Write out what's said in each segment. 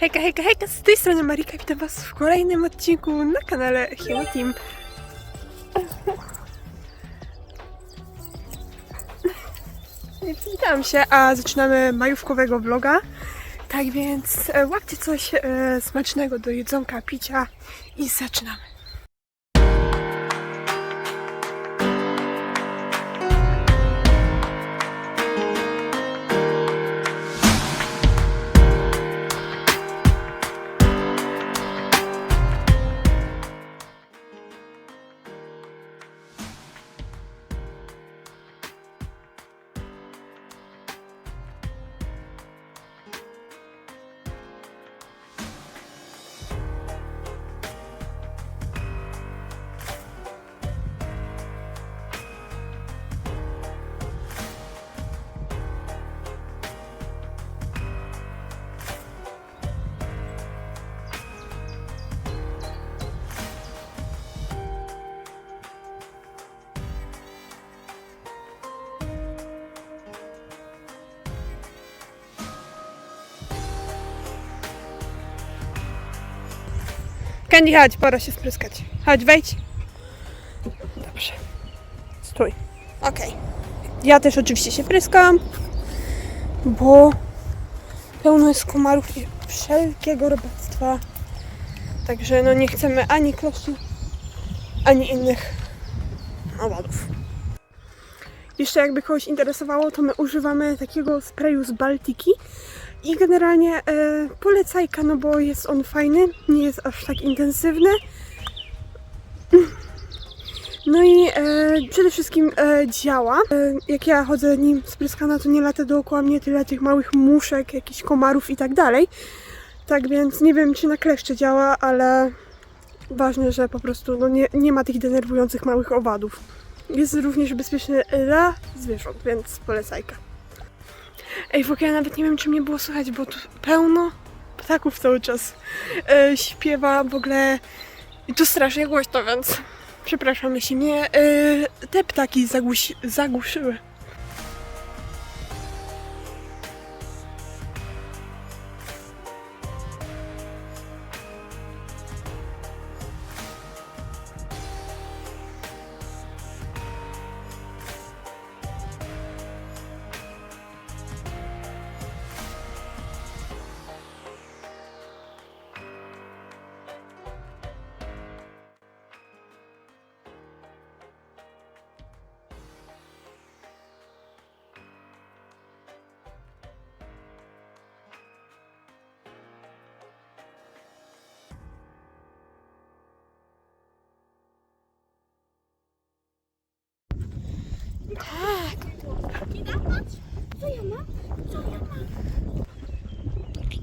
Hejka, hejka, hejka, z tej strony Marika, witam was w kolejnym odcinku na kanale Hero Team. Witam się, a zaczynamy majówkowego vloga. Tak więc e, łapcie coś e, smacznego do jedzonka, picia i zaczynamy. Candy, chodź, pora się spryskać. Chodź, wejdź. Dobrze. Stój. Okej. Ja też oczywiście się pryskam, bo pełno jest komarów i wszelkiego robactwa. Także no nie chcemy ani kleszczy, ani innych owadów. Jeszcze jakby kogoś interesowało, to my używamy takiego sprayu z Baltiki i generalnie e, polecajka, no bo jest on fajny, nie jest aż tak intensywny. No i e, przede wszystkim e, działa. E, jak ja chodzę nim spryskana, to nie lata dookoła mnie tyle tych małych muszek, jakichś komarów i tak dalej. Tak więc nie wiem, czy na kleszcze działa, ale ważne, że po prostu no, nie, nie ma tych denerwujących małych owadów. Jest również bezpieczny dla zwierząt, więc polecajka. Ej, w ogóle ja nawet nie wiem, czy mnie było słychać, bo tu pełno ptaków cały czas e, śpiewa w ogóle i tu strasznie głośno, więc przepraszam, jeśli mnie e, te ptaki zagłusi, zagłuszyły.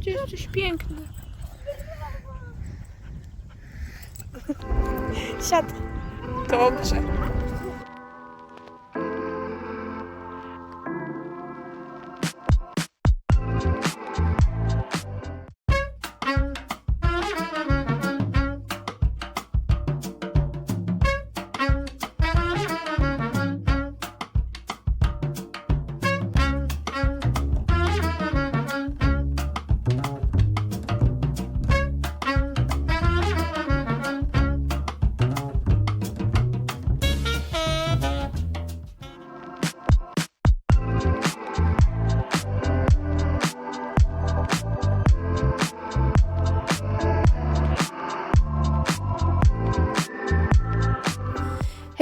To jest coś piękne. Siad. Dobrze.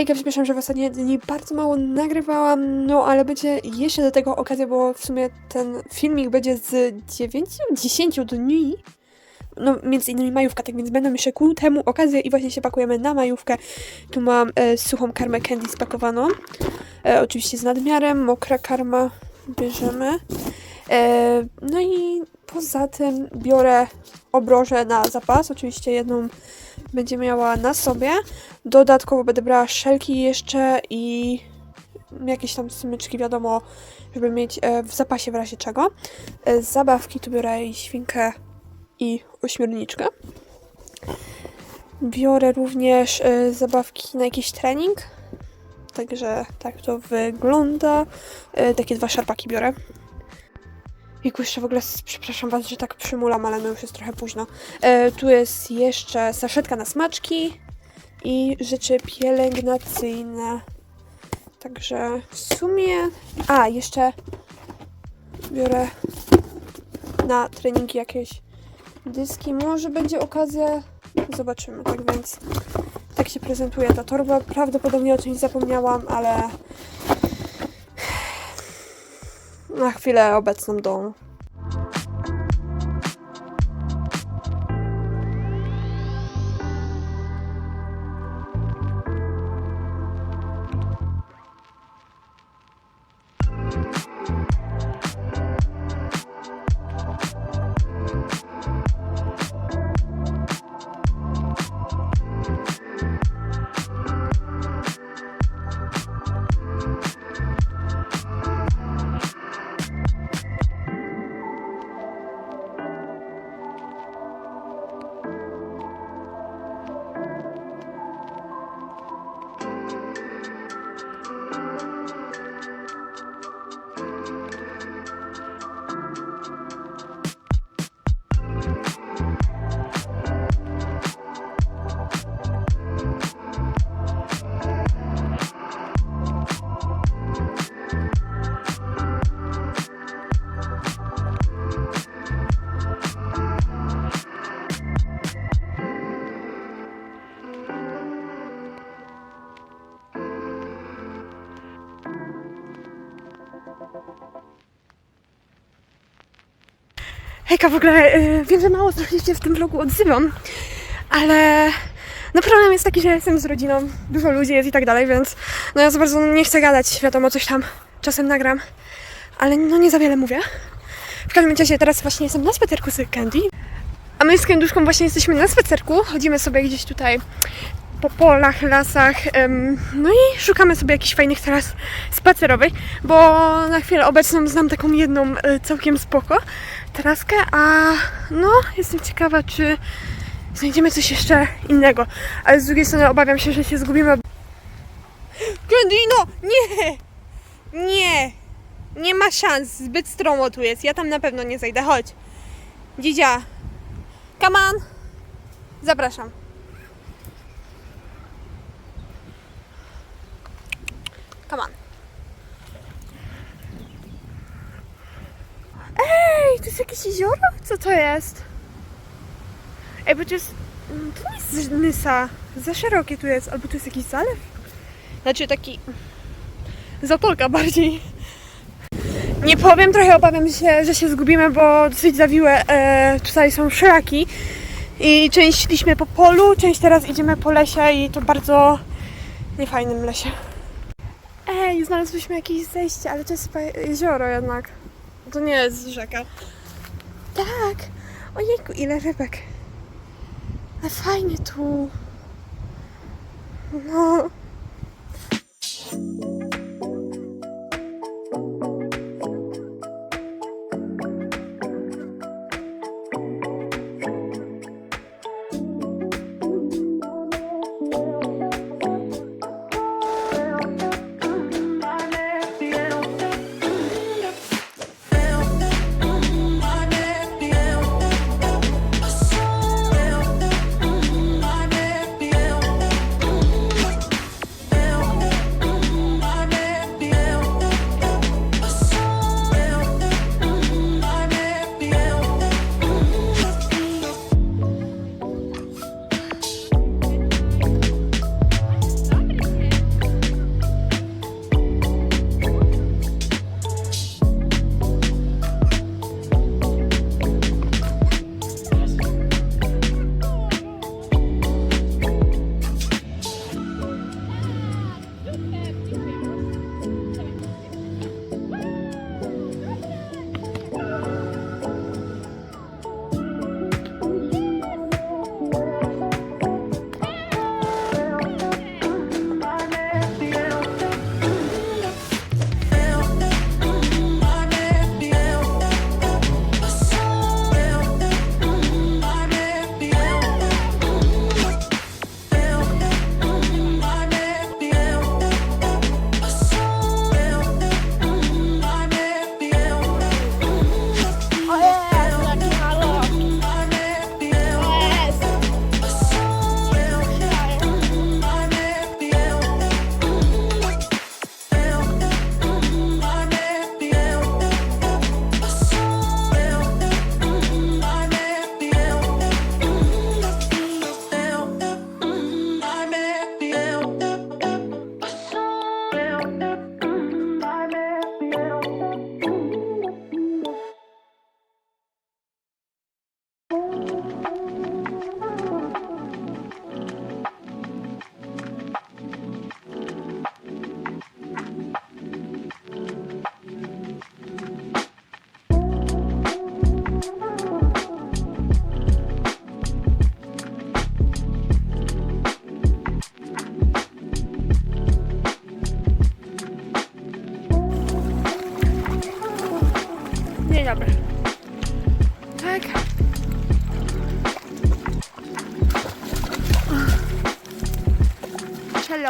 Hejka, przepraszam, że w ostatnie dni bardzo mało nagrywałam, no ale będzie jeszcze do tego okazja, bo w sumie ten filmik będzie z 9-10 dni. No, między innymi majówka, tak więc będą jeszcze ku temu okazje i właśnie się pakujemy na majówkę. Tu mam e, suchą karmę candy spakowaną. E, oczywiście z nadmiarem, mokra karma bierzemy. E, no i poza tym biorę obrożę na zapas, oczywiście jedną będzie miała na sobie. Dodatkowo będę brała szelki jeszcze i jakieś tam smyczki, wiadomo, żeby mieć e, w zapasie w razie czego. E, Z zabawki tu biorę i świnkę i ośmiorniczkę. Biorę również e, zabawki na jakiś trening. Także tak to wygląda. E, Takie dwa szarpaki biorę. Jejku, jeszcze w ogóle, przepraszam was, że tak przymulam, ale no już jest trochę późno. E, tu jest jeszcze saszetka na smaczki i rzeczy pielęgnacyjne. Także w sumie... A, jeszcze biorę na treningi jakieś dyski. Może będzie okazja. Zobaczymy. Tak więc tak się prezentuje ta torba. Prawdopodobnie o czymś zapomniałam, ale na chwilę obecną do Hejka, w ogóle y, wiem, że mało trochę się w tym vlogu odzywam, ale no problem jest taki, że jestem z rodziną, dużo ludzi jest i tak dalej, więc no ja za bardzo nie chcę gadać, wiadomo, coś tam czasem nagram, ale no nie za wiele mówię. W każdym razie teraz właśnie jestem na spacerku z Candy, a my z Kęduszką właśnie jesteśmy na spacerku, chodzimy sobie gdzieś tutaj po polach, lasach, em, no i szukamy sobie jakichś fajnych tras spacerowych, bo na chwilę obecną znam taką jedną e, całkiem spoko traskę, a no jestem ciekawa, czy znajdziemy coś jeszcze innego, ale z drugiej strony obawiam się, że się zgubimy. Grandino, nie! Nie! Nie ma szans, zbyt stromo tu jest, ja tam na pewno nie zajdę, chodź. Dzidzia, come on! Zapraszam. Come on. Ej, to jest jakieś jezioro? Co to jest? Ej, bo to jest... mm, To nie jest Nysa. Za szerokie tu jest. Albo tu jest jakiś zalew? Znaczy taki... Zatoka bardziej. Nie powiem, trochę obawiam się, że się zgubimy, bo dosyć zawiłe e, tutaj są szlaki. I część szliśmy po polu, część teraz idziemy po lesie i to bardzo niefajnym lesie. Ej, znalazłyśmy jakieś zejście, ale to jest jezioro jednak. To nie jest rzeka. Tak. Ojejku, ile rybek. Ale fajnie tu. No.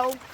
Hello.